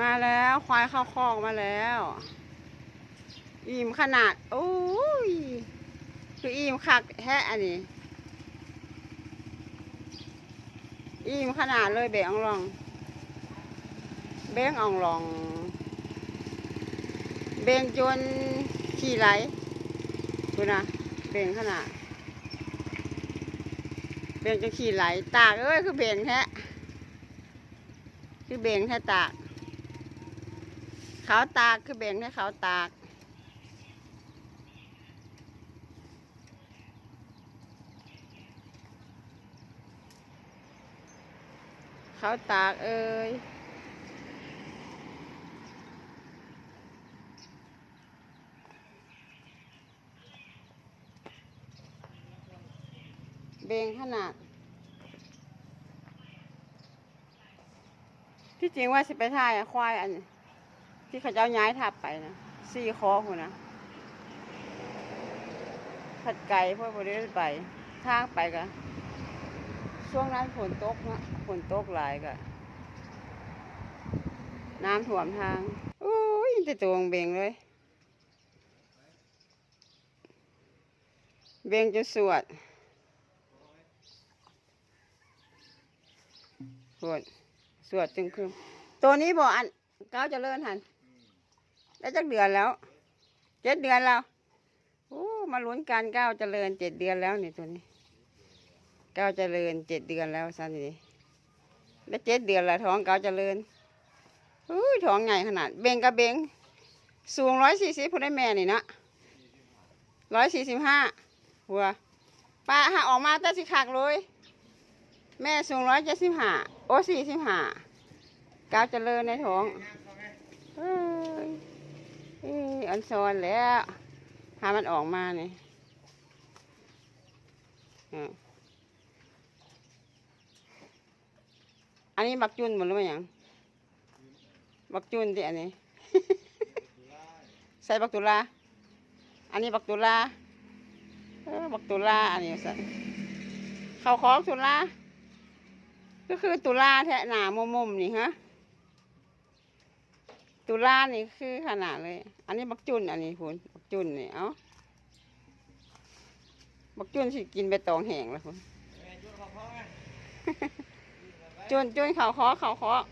มาแล้วควายเข้าคอกมาแล้ว อิ่มขนาด โอ้ยคืออิ่มคักแฮะอันนี้อิ่มขนาดเลยเบงอองลอง เบงอองลอง เบงจนขี่ไหลดูนะเบงขนาด เบงจนขี่ไหล ตากเอ้ยคือเบงแท้คือเบงแท้ตาก ขาตากคือเบ่งให้เขาตากเขาตากเอ้ยเบงขนาด ที่จริงว่าสิไปท่ายควายอัน ที่เขาเจ้าย้ายทับไปนะสี่คอหัวนะผัดไก่พื่อบริเวณไปทางไปก็ช่วงนั้นฝนตกนะฝนตกหลายก็น้ำท่วมทางโอ้ยแต่ตัวเบงเลย เบงจะสวดสวดสวดจึงคือตัวนี้บอกอันเก้าวจะเลิ่อนหัน ได้จักเดือนแล้ว เจ็ดเดือนแล้วโอ้มาลุ้นการก้าวเจริญเจ็ดเดือนแล้วนี่ตัวนี้ก้าวเจริญเจ็ดเดือนแล้วสันนี่ได้เจ็ดเดือนแล้วท้องก้าวเจริญอุ้ท้องใหญ่ขนาด เบงกับเบง สูงร้อยสี่สิบพูดได้แม่นี่นะร้อยสี่สิบห้าหัวป้าหาออกมาแต่สิคักเลย แม่สูงร้อยเจ็ดสิบห้าโอ้สี่สิบห้าก้าวเจริญในท้อง อันซอนแล้วหามันออกมาเนี่ยอันนี้บักจุนหมดหรือไม่ยังบักจุนที่อันนี้ ใส่บักตุลา อันนี้บักตุลาเออบักตุลาอันนี้ใส่เขาของตุลาก็คือตุลาแทะหนามุมมุมๆนี่ฮะ ตุลานี่คือขนาดเลย อันนี้บักจุนอันนี้คุณบักจุนนี่เอ้าบักจุนสิกินใบตองแห้งแล้วคุณจุนจุนเขาเคาะเขาเคาะ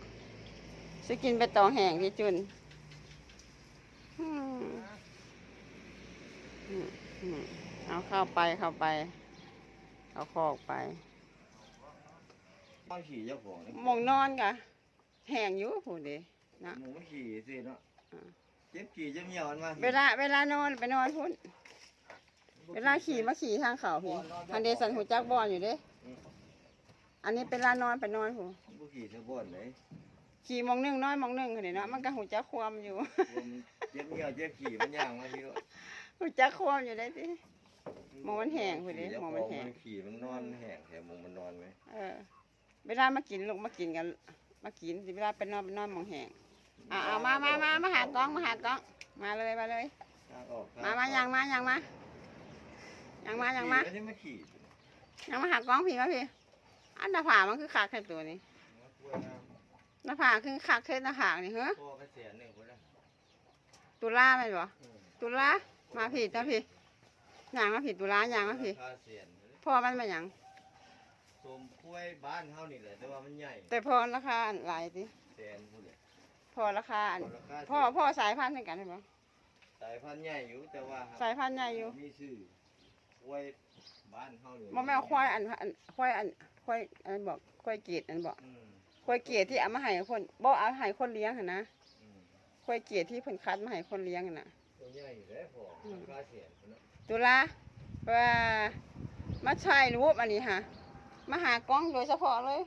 สิกินใบตองแห้งที่จุนอืมอืมอืมเอาเข้าไปเข้าไปเอาคอกไปบ้านขี่เจ้าของนี่หมองนอนกะแห้งอยู่ผู้เดี นะหมูไม่ขี่สิเนาะอ่าเจ็บขี่เจ็บเหี่ยวมันมาเวลาเวลานอนไปนอนพุ่นเวลาขี่มาขี่ทางเขาพี่ทันเดสันหูจักบอลอยู่เด้ อันนี้เป็นลานอนไปนอนผู้บุขี่สะบ่อนเลยขี่หมองหนึงนอนหมองหนึงเห็นเนาะมันก็หูจักความอยู่ผมเจ็บเหี่ยวเจ็บขี่มันย่างมาพี่ก็หูจักความอยู่ได้สิหมูมันแห้งพอดีขี่หมูมันแห้งขี่มันนอนแห้งแถมหมูมันนอนไหมเออเวลามากินลูกมากินกัน มากินสิเวลาไปนอนไปนอนหมองแห้ง อ่าเอามามามามาหากล้องมาหากล้อง มาเลยมาเลย ทางออกมามายังมายังมายังมายังมาขี่ไได้มาขี่ยังมาหากล้องพี่มาพี่อันหน้าผากมันคือขากแค่ตัวนี้หน้าผากคือขากแค่หน้าผากนี่เหรอพ่อก็เสียหนึ่งคนละตุลาไหมนบ่ตุลามาผิดนะพี่ยางมาผิดตุลายางมาผิดค่าเสียนพ่อมันมาหยัง สมกล้วยบ้านเฮานี่แหละแต่ว่ามันใหญ่แต่พ่อราคาอันหลายสิแสนพูดเลย พ่อราคาอันราคา พ่อพ่อสายพันธุ์เหมือนกันใช่ไหมสายพันธุ์ใหญ่อยู่แต่ว่าสายพันธุ์ใหญ่อยู่มีชื่อกล้วยบ้านเฮานี่บ่แม่นควายอันอันควายอันควายอันบอกควายเกรดอันบอกอืมควายเกรดที่เอามาให้คนบ่เอาให้คนเลี้ยงหั่นนะอืมควายเกรดที่เพิ่นคัดมาให้คนเลี้ยงหั่นน่ะ ตัวใหญ่อยู่แล้วพออืมราคาเสียนพุ่นน่ะตุลาว่ามาถ่ายรูปอันนี้ฮะมาหากล้องโดยเฉพาะเลย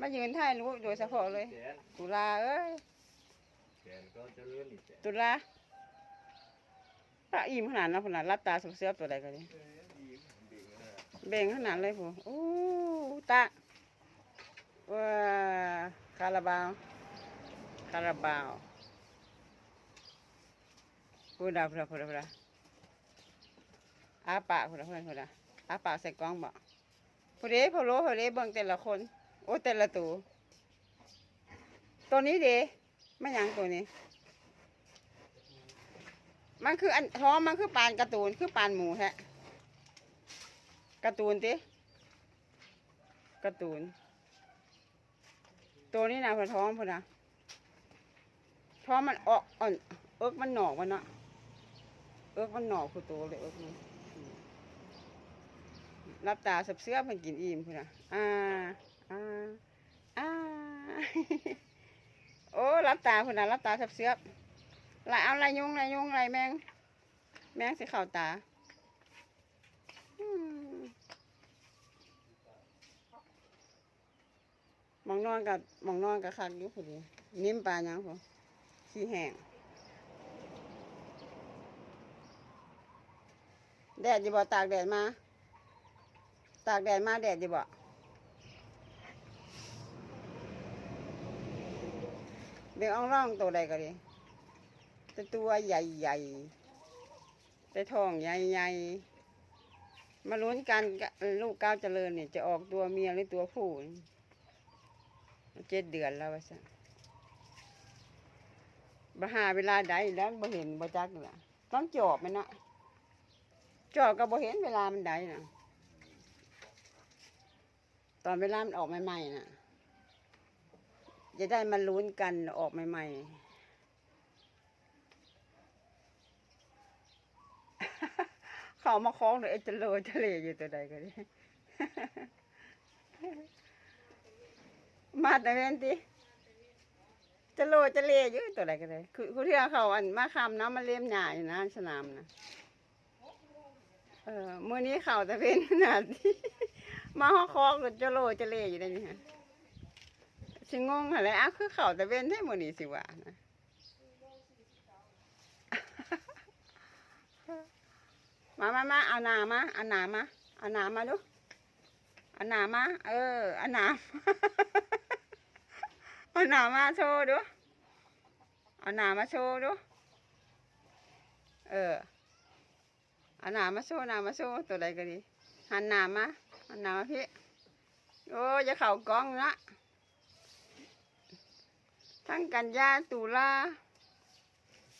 มายืนถ่ายรูปโดยเฉพาะเลย แสนตุลาเอ้ย แสนก็จะเลื่อนอีกแสนตุลาพระอิ่มขนาดนั้นขนาดรับตาเสือบๆตัวใดก็ดีเออดีดีนะเบ่งขนาดเลยผู้โอ้ตาว้าคาราบาวคาราบาวพูดดาพูดดาพูดดาพูดดาอาปากพูดดาพูดดาพูดดาอาปากใส่กล้องบ่พูดเด้พอโลพอเด้เบิ่งแต่ละคน โอ้แต่ละตัวตัวนี้เด้ไม่ยังตัวนี้ มันคืออันท้องมันคือปานการ์ตูนคือปานหมูแท้การ์ตูนติการ์ตูน ตัวนี้นะพอท้องพอนะท้องมันออกอ่อนเอิกมันหนอกมันเนาะเอิกมันหนอกคือตัวเลยเอิกมันรับตาสับเสื้อมันกินอิ่มพอนะอ่า อ่าอ่าโอ้รับตาพอนะรับตาสับเสื้อลายเอาลายยุงลายยุงลายแมง แมงสิเข่าตามหมองนอนกับหมองนอนกับคักอยู่พอดีนิ่มปลายังพอขี้แห้งแดดจะบ่ตากแดดมา ตากแดดมาแดดจะบ่ ด็กอ่องร่องตัวใดก็ดีแต่ตัวใหญ่ๆแต่ท้องใหญ่ๆมาลุ้นกันลูกก้าวเจริญเนี่ยจะออกตัวเมียหรือตัวผู้เจ็ดเดือนแล้วว่าสันบหาเวลาใดแล้วบ่เห็นบ่จักล่ะต้องจอบมันนะจอบก็บ่เห็นเวลามันใดนะตอนเวลามันออกใหม่ๆน่ะ จะได้มาลุ้นกันออกใหม่ๆ เขามาคล้องเลยจะโลจะเลอยู่ตัวใดก็ได้มาแต่เวนติจะโลจะเลอยู่ตัวใดก็ได้ คือคือที่เขาอันมาคำเนาะมาเลี้ยมหญ้าอยู่นะสนามนะเออมื้อนี้เขาแต่เวนนาที่มาฮอกคอกจะโลจะเลอยู่ได้นี่ฮะ สิงงอะไรอะคือเขาแต่เวนให้มื้อนี้สิว่านะมามามาเอาหนามาเอาหนามาเอาหนามาดูเอาหนามา เออเอาหนาเอาหนามาโชว์ดูเอาหนามาโชว์ดู เออเอาหนามาโชว์หนามาโชว์ตัวใดก็ดีหันหนามาหันหนามาพี่ โอ้ยจะเข่ากล้องละ ทั้งกันยาตุลา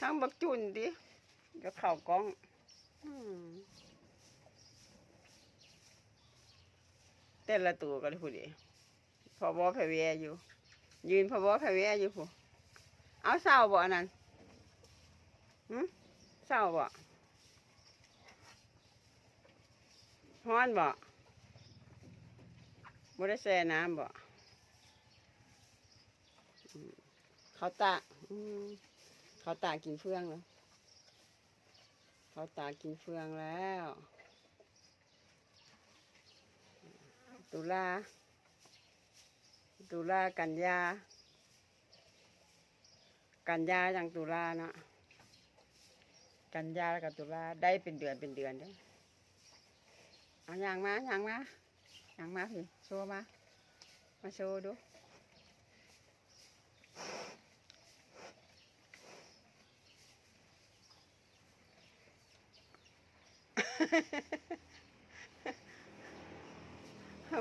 ทั้งบักจุนดิจะเข่ากล้องอืมแต่ละตัวก็เลยพูดดิพอบอแพเวอยู่ ยืนพอบอแพเวอยู่ผู้เอาเศร้าบ่อันนั้นหืมเศร้าบ่ฮ้อนบ่บ่ได้แช่น้ำบ่อืม เขาตาเขาตากินเฟืองแล้วเขาตากินเฟืองแล้ว ตุลา ตุลากันยา กันยาจังตุลาเนาะ กันยากับตุลาได้เป็นเดือนเป็นเดือนเด้อเอาอย่างมาอย่างมาอย่างมาพี่โชว์มา มาโชว์ดู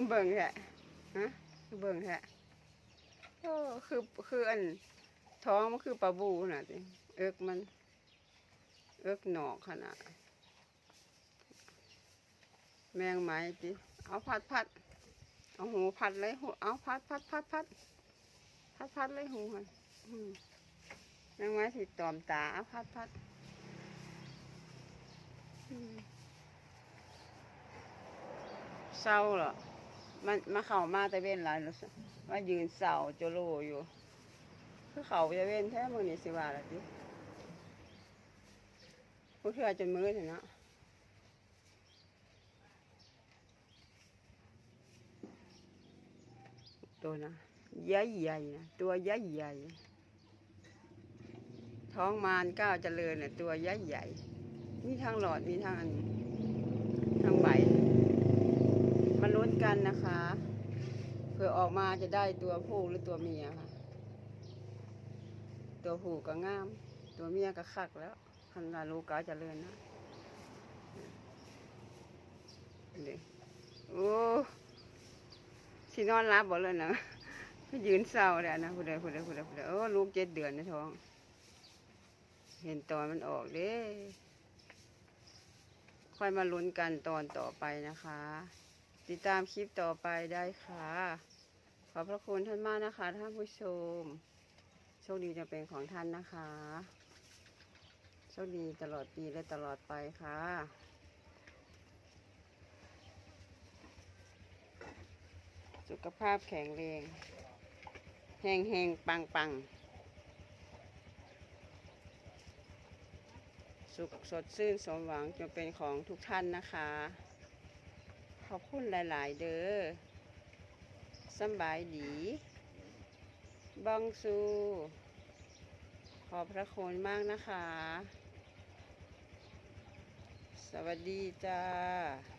เบิ่งแหละฮะเบิ่งแหละโอ้คือคืออันท้องมันคือปลาบูน่ะสิเอิกมัน เอิกหนอกขนาดแมงไหม้ติเอาพัดพัดเอาหูพัดเลยหูเอาพัดพัดพัดพัดพัดพัดเลยหูมันแมงไม้ที่ตอมตาเอาพัดพัดอืม เศร้าเหรอมันมาเข่ามาแต่เว้นหลายแล้วมายืนเสาโจโลอยู่ คือเขาจะเว้นแท้มือนี่สิว่าละติผู้เทื่อจนมือเห็นเนะตัวนะใหญ่ใหญ่นะตัวใหญ่ใหญ่ท้องมารก้าวเจริญเนี่ยตัวใหญ่ใหญ่มีทางหลอดมีทางอันทางใบ มาลุ้นกันนะคะ เผื่อออกมาจะได้ตัวผู้หรือตัวเมียค่ะ ตัวผู้ก็งาม ตัวเมียก็คักแล้วคันลาลูกก็จะเลื่อนนะนี่โอ้สินอนรับบ่เลยนะยืนเศร้าเลยนะผู้ใดผู้ใดผู้ใดผู้ใดโอ้ลูกเจ็ดเดือนในท้อง เห็นตอนมันออกเด้ค่อยมาลุ้นกันตอนต่อไปนะคะ ติดตามคลิปต่อไปได้ค่ะ ขอบพระคุณท่านมากนะคะท่านผู้ชม โชคดีจะเป็นของท่านนะคะ โชคดีตลอดปีและตลอดไปค่ะสุขภาพแข็งแรงแหงแหงปังปัง สุขสดชื่นสมหวังจงเป็นของทุกท่านนะคะ อบคุณหลาย ๆ เด้อสบายดีบังซู ขอบพระคุณมากนะคะ สวัสดีจ้า